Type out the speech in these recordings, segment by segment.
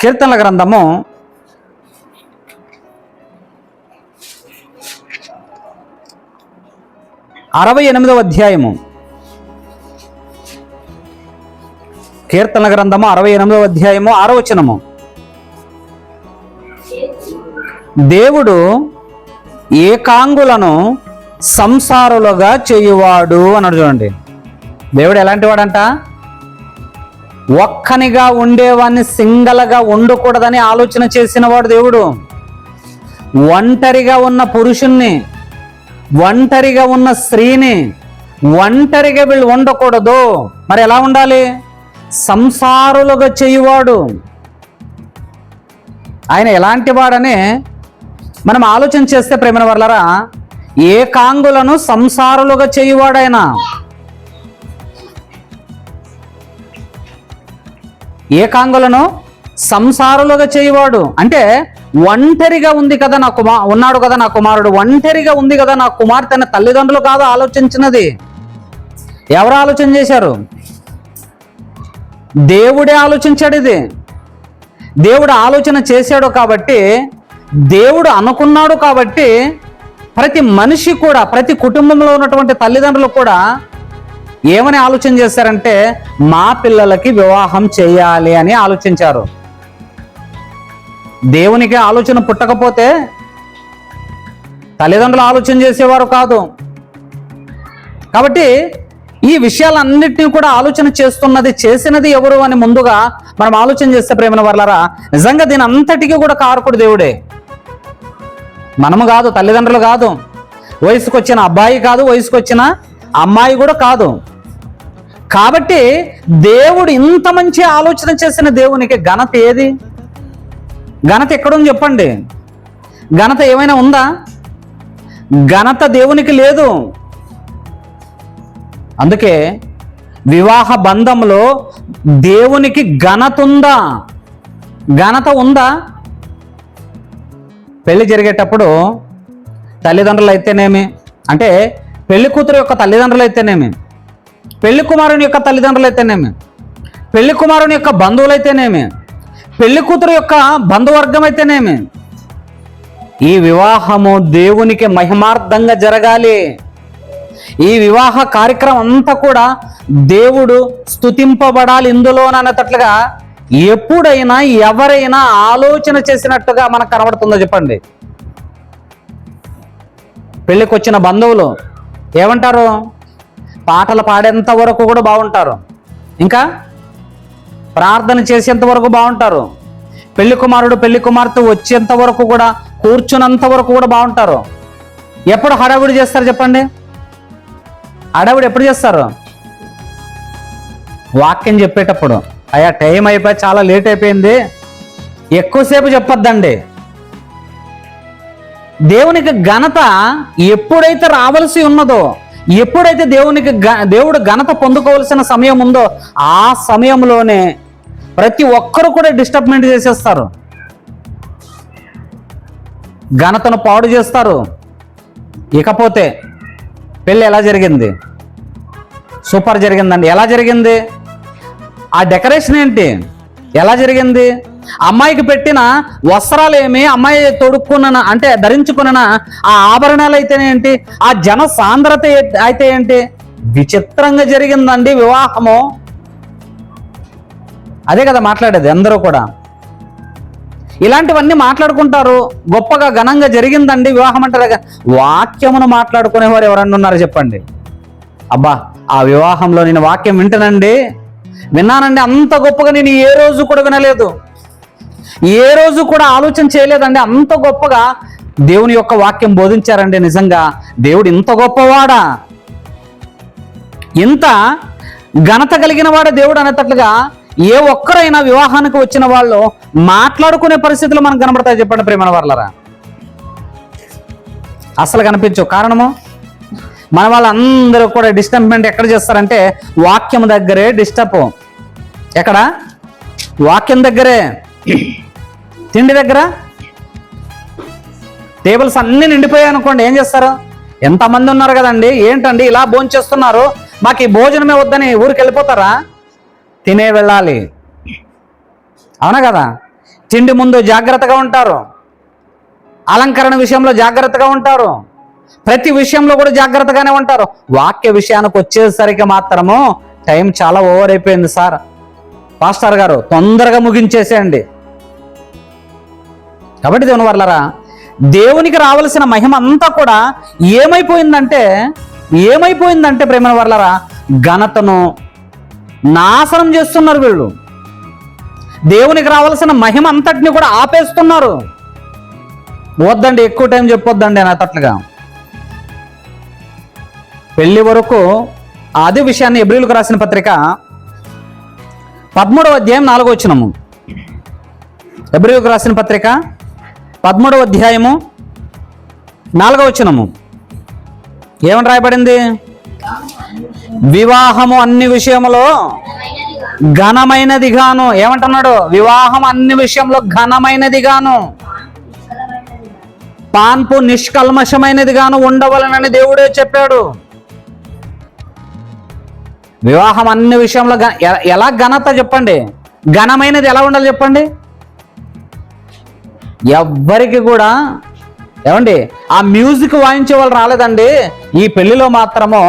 కీర్తనల గ్రంథము అరవై ఎనిమిదవ అధ్యాయము. కీర్తన గ్రంథము అరవై ఎనిమిదవ అధ్యాయము ఆరవచనము దేవుడు ఏకాంగులను సంసారులుగా చేయువాడు అన్నాడు చూడండి. దేవుడు ఎలాంటి వాడంట ఒక్కనిగా ఉండేవాడిని సింగల్గా ఉండకూడదని ఆలోచన చేసిన వాడు దేవుడు. ఒంటరిగా ఉన్న పురుషుణ్ణి ఒంటరిగా ఉన్న స్త్రీని ఒంటరిగా వీళ్ళు ఉండకూడదు. మరి ఎలా ఉండాలి? సంసారులుగా చేయువాడు. ఆయన ఎలాంటి వాడని మనం ఆలోచన చేస్తే ప్రేమ వర్లరా ఏకాంగులను సంసారులుగా చేయువాడు ఆయన ఏకాంగులను సంసారులుగా చేయవాడు. అంటే ఒంటరిగా ఉంది కదా నా కుమా ఉన్నాడు కదా నా కుమారుడు. ఒంటరిగా ఉంది కదా నా కుమార్తె అనే తల్లిదండ్రులు కాదు ఆలోచించినది. ఎవరు ఆలోచన చేశారు? దేవుడే ఆలోచించాడు ఇది. దేవుడు ఆలోచన చేశాడు కాబట్టి దేవుడు అనుకున్నాడు కాబట్టి ప్రతి మనిషి కూడా ప్రతి కుటుంబంలో ఉన్నటువంటి తల్లిదండ్రులు కూడా ఏమని ఆలోచన చేశారంటే మా పిల్లలకి వివాహం చేయాలి అని ఆలోచించారు. దేవునికి ఆలోచన పుట్టకపోతే తల్లిదండ్రులు ఆలోచన చేసేవారు కాదు. కాబట్టి ఈ విషయాలన్నింటినీ కూడా ఆలోచన చేస్తున్నది చేసినది ఎవరు అని ముందుగా మనం ఆలోచన చేస్తే ప్రేమల వర్లరా నిజంగా దీని అంతటికీ కూడా కారకుడు దేవుడే. మనము కాదు తల్లిదండ్రులు కాదు. వయసుకొచ్చిన అబ్బాయి కాదు వయసుకొచ్చిన అమ్మాయి కూడా కాదు. కాబట్టి దేవుడు ఇంత మంచి ఆలోచన చేసిన దేవునికి ఘనత ఏది? ఘనత ఎక్కడుంది చెప్పండి. ఘనత ఏమైనా ఉందా? ఘనత దేవునికి లేదు. అందుకే వివాహ బంధంలో దేవునికి ఘనత ఉందా? ఘనత ఉందా? పెళ్ళి జరిగేటప్పుడు తల్లిదండ్రులు అయితేనేమి? అంటే పెళ్ళి కూతురు యొక్క తల్లిదండ్రులు అయితేనేమి పెళ్ళి కుమారుని యొక్క తల్లిదండ్రులు అయితేనేమి పెళ్ళి కుమారుని యొక్క బంధువులు అయితేనేమి పెళ్ళి కూతురు యొక్క బంధువర్గం అయితేనేమి ఈ వివాహము దేవునికి మహిమార్థంగా జరగాలి. ఈ వివాహ కార్యక్రమం అంతా కూడా దేవుడు స్తుతింపబడాలి ఇందులోనన్నట్లుగా ఎప్పుడైనా ఎవరైనా ఆలోచన చేసినట్టుగా మనకు కనబడుతుందో చెప్పండి. పెళ్ళికి వచ్చిన బంధువులు ఏమంటారు? పాటలు పాడేంత వరకు కూడా బాగుంటారు. ఇంకా? ప్రార్థన చేసేంత వరకు బాగుంటారు. పెళ్ళి కుమారుడు పెళ్ళి కుమార్తె వచ్చేంత వరకు కూడా కూర్చున్నంత వరకు కూడా బాగుంటారు. ఎప్పుడు హడావిడి చేస్తారు చెప్పండి? హడావుడి ఎప్పుడు చేస్తారు? వాక్యం చెప్పేటప్పుడు. అయ్యా టైం అయిపోయి చాలా లేట్ అయిపోయింది. ఎక్కువసేపు చెప్పొద్దండి. దేవునికి ఘనత ఎప్పుడైతే రావలసి ఉన్నదో ఎప్పుడైతే దేవునికి గ- దేవుడు ఘనత పొందుకోవలసిన సమయం ఉందో ఆ సమయంలోనే ప్రతి ఒక్కరు కూడా డిస్టర్బ్మెంట్ చేసేస్తారు. ఘనతను పాడు చేస్తారు. ఇకపోతే పెళ్ళి ఎలా జరిగింది? సూపర్ జరిగిందండి. ఎలా జరిగింది? ఆ డెకరేషన్ ఏంటి? ఎలా జరిగింది? అమ్మాయికి పెట్టిన వస్త్రాలేమి అమ్మాయి తొడుక్కున్న అంటే ధరించుకున్న ఆ ఆభరణాలు అయితేనేంటి ఆ జన సాంద్రత ఏ- అయితే ఏంటి? విచిత్రంగా జరిగిందండి వివాహము. అదే కదా మాట్లాడేది అందరూ కూడా. ఇలాంటివన్నీ మాట్లాడుకుంటారు. గొప్పగా ఘనంగా జరిగిందండి వివాహం అంటారు వాక్యమును మాట్లాడుకునేవారు ఎవరన్నా ఉన్నారు చెప్పండి? అబ్బా ఆ వివాహంలో నేను వాక్యం వింటానండి విన్నానండి అంత గొప్పగా నేను ఏ రోజు కూడా వినలేదు ఏ రోజు కూడా ఆలోచన చేయలేదండి. అంత గొప్పగా దేవుని యొక్క వాక్యం బోధించారండి నిజంగా. దేవుడు ఇంత గొప్పవాడా? ఇంత ఘనత కలిగిన వాడు దేవుడు అనేటట్లుగా ఏ ఒక్కరైనా వివాహానికి వచ్చిన వాళ్ళు మాట్లాడుకునే పరిస్థితులు మనకు కనబడతాయి చెప్పండి ప్రేమ వాళ్ళరా అసలు కనిపించు కారణము? మన వాళ్ళందరూ కూడా డిస్టర్బ్మెంట్ ఎక్కడ చేస్తారంటే వాక్యం దగ్గరే డిస్టర్బ్. ఎక్కడ? వాక్యం దగ్గరే. తిండి దగ్గర? టేబుల్స్ అన్నీ నిండిపోయాయి అనుకోండి ఏం చేస్తారు? ఎంతమంది ఉన్నారు కదండి ఏంటండి ఇలా భోంచేస్తున్నారు? మాకు ఈ భోజనమే వద్దని ఊరికి వెళ్ళిపోతారా? తినే వెళ్ళాలి. అవునా కదా? తిండి ముందు జాగ్రత్తగా ఉంటారు. అలంకరణ విషయంలో జాగ్రత్తగా ఉంటారు. ప్రతి విషయంలో కూడా జాగ్రత్తగానే ఉంటారు. వాక్య విషయానికి వచ్చేసరికి మాత్రము టైం చాలా ఓవర్ అయిపోయింది సార్. పాస్టర్ గారు తొందరగా ముగించేసేయండి. కాబట్టి దేవుని వర్లరా దేవునికి రావలసిన మహిమ అంతా కూడా ఏమైపోయిందంటే ఏమైపోయిందంటే ప్రేమ వర్లరా ఘనతను నాశనం చేస్తున్నారు వీళ్ళు. దేవునికి రావాల్సిన మహిమ అంతటిని కూడా ఆపేస్తున్నారు. వద్దండి ఎక్కువ టైం చెప్పొద్దండి అని అతట్లుగా పెళ్ళి వరకు అదే విషయాన్ని ఎబ్రిల్కు రాసిన పత్రిక పదమూడవ అధ్యాయం నాలుగో వచ్చినము ఎబ్రిల్కు రాసిన పత్రిక పదమూడవ అధ్యాయము నాలుగవ వచనము. ఏమని రాయబడింది? వివాహము అన్ని విషయంలో ఘనమైనదిగాను. ఏమంటున్నాడు? వివాహం అన్ని విషయంలో ఘనమైనదిగాను. పాన్పు నిష్కల్మషమైనదిగాను ఉండవలనని దేవుడే చెప్పాడు. వివాహం అన్ని విషయంలో ఎలా ఘనత చెప్పండి? ఘనమైనది ఎలా ఉండాలి చెప్పండి? ఎవ్వరికి కూడా ఏమండి ఆ మ్యూజిక్ వాయించే వాళ్ళు రాలేదండి. ఈ పెళ్ళిలో మాత్రము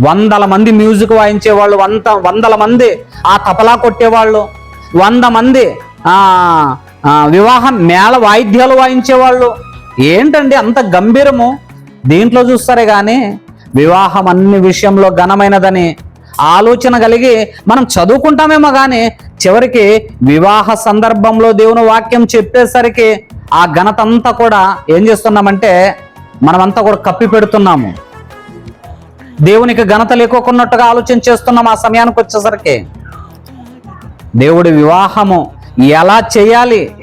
వందల మంది మ్యూజిక్ వాయించే వాళ్ళు వంద వందల మంది ఆ తపలా కొట్టేవాళ్ళు వంద మంది ఆ, వివాహం మేళ వాయిద్యాలు వాయించేవాళ్ళు. ఏంటండి అంత గంభీరము? దీంట్లో చూస్తారే కానీ వివాహం అన్ని విషయంలో ఘనమైనదని ఆలోచన కలిగి మనం చదువుకుంటామేమో కానీ చివరికి వివాహ సందర్భంలో దేవుని వాక్యం చెప్పేసరికి ఆ ఘనత అంతా కూడా ఏం చేస్తున్నామంటే మనమంతా కూడా కప్పి పెడుతున్నాము. దేవునికి ఘనత లేకోకున్నట్టుగా ఆలోచన చేస్తున్నాం ఆ సమయానికి వచ్చేసరికి. దేవుడి వివాహము ఎలా చేయాలి?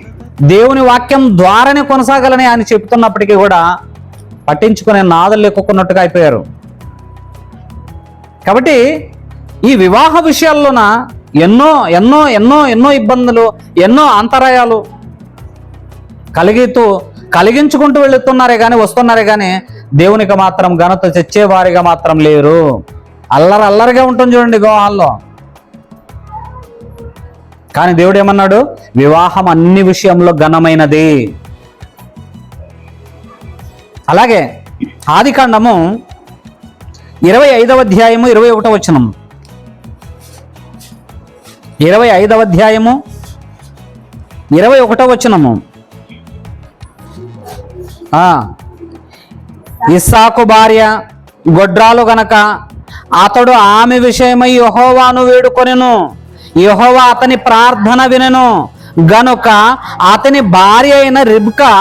దేవుని వాక్యం ద్వారానే కొనసాగాలని ఆయన చెప్తున్నప్పటికీ కూడా పట్టించుకునే నాదలు లేకున్నట్టుగా అయిపోయారు. కాబట్టి ఈ వివాహ విషయాల్లోన ఎన్నో ఎన్నో ఎన్నో ఎన్నో ఇబ్బందులు ఎన్నో అంతరాయాలు కలిగితూ కలిగించుకుంటూ వెళుతున్నారే కానీ వస్తున్నారే కానీ దేవునికి మాత్రం ఘనత తెచ్చేవారిగా మాత్రం లేరు. అల్లరి అల్లరిగా ఉంటుంది చూడండి గోహాల్లో కానీ దేవుడు ఏమన్నాడు? వివాహం అన్ని విషయంలో ఘనమైనది. అలాగే ఆది కాండము ఇరవై ఐదవ అధ్యాయము ఇరవై ఒకటో వచనం. ఇరవై ఐదవ అధ్యాయము ఇరవై ఒకటో వచనము. ఇస్సాకు భార్య గొడ్రాలు గనక అతడు ఆమె విషయమై యహోవాను వేడుకొనెను యహోవా అతని ప్రార్థన వినెను గనుక అతని భార్య అయిన రిబ్కా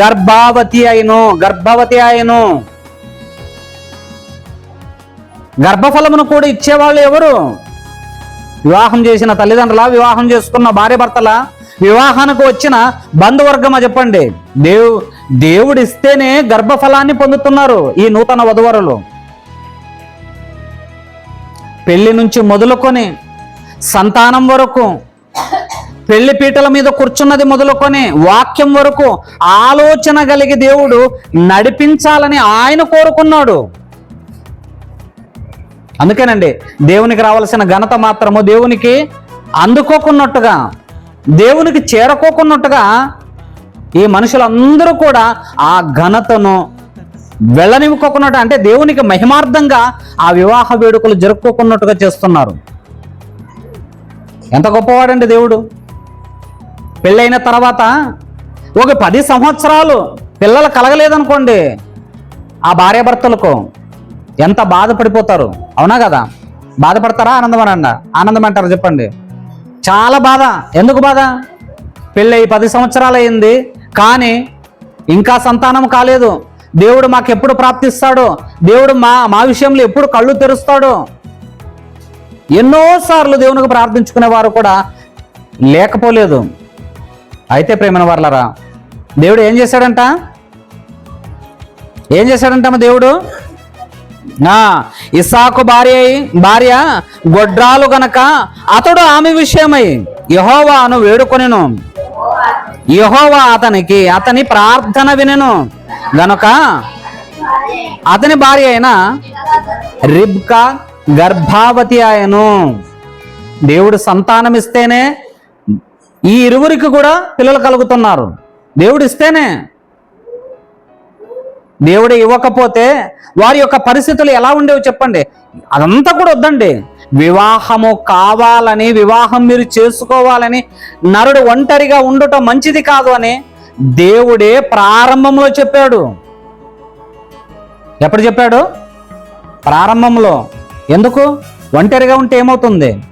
గర్భావతి అయిను గర్భవతి అయిను. గర్భఫలమును కూడా ఇచ్చేవాళ్ళు ఎవరు? వివాహం చేసిన తల్లిదండ్రుల వివాహం చేసుకున్న భార్య భర్తల వివాహానికి వచ్చిన బంధువర్గమా చెప్పండి? దేవు దేవుడు ఇస్తేనే గర్భఫలాన్ని పొందుతున్నారు ఈ నూతన వధువరులు. పెళ్ళి నుంచి మొదలుకొని సంతానం వరకు పెళ్ళి పీటల మీద కూర్చున్నది మొదలుకొని వాక్యం వరకు ఆలోచన కలిగి దేవుడు నడిపించాలని ఆయన కోరుకున్నాడు. అందుకేనండి దేవునికి రావాల్సిన ఘనత మాత్రము దేవునికి అందుకోకున్నట్టుగా దేవునికి చేరకోకున్నట్టుగా ఈ మనుషులందరూ కూడా ఆ ఘనతను వెళ్ళనివ్వకోకున్నట్టు అంటే దేవునికి మహిమార్థంగా ఆ వివాహ వేడుకలు జరుపుకోకున్నట్టుగా చేస్తున్నారు. ఎంత గొప్పవాడండి దేవుడు. పెళ్ళైన తర్వాత ఒక పది సంవత్సరాలు పిల్లలు కలగలేదనుకోండి ఆ భార్యాభర్తలకు ఎంత బాధపడిపోతారు. అవునా కదా? బాధపడతారా? ఆనందమనండి ఆనందం అంటారు చెప్పండి. చాలా బాధ. ఎందుకు బాధ? పెళ్ళయి పది సంవత్సరాలు అయింది కానీ ఇంకా సంతానం కాలేదు. దేవుడు మాకెప్పుడు ప్రాప్తిస్తాడు? దేవుడు మా మా విషయంలో ఎప్పుడు కళ్ళు తెరుస్తాడు? ఎన్నోసార్లు దేవునికి ప్రార్థించుకునే వారు కూడా లేకపోలేదు. అయితే ప్రేమన వర్లరా దేవుడు ఏం చేశాడంట? ఏం చేశాడంటమ్మ దేవుడు? ఇసాకు భార్య అయి- భార్య గొడ్రాలు గనక అతడు ఆమె విషయమై యహోవాను వేడుకొనిను. యహోవా అతనికి అతని ప్రార్థన వినెను. గనుక అతని భార్య అయిన రిబ్కా గర్భావతి ఆయను దేవుడు సంతానం ఇస్తేనే ఈ ఇరువురికి కూడా పిల్లలు కలుగుతున్నారు. దేవుడు ఇస్తేనే. దేవుడు ఇవ్వకపోతే వారి యొక్క పరిస్థితులు ఎలా ఉండేవి చెప్పండి. అదంతా కూడా వద్దండి. వివాహము కావాలని వివాహం మీరు చేసుకోవాలని నరుడు ఒంటరిగా ఉండటం మంచిది కాదు అని దేవుడే ప్రారంభంలో చెప్పాడు. ఎప్పుడు చెప్పాడు? ప్రారంభంలో. ఎందుకు? ఒంటరిగా ఉంటే ఏమవుతుంది?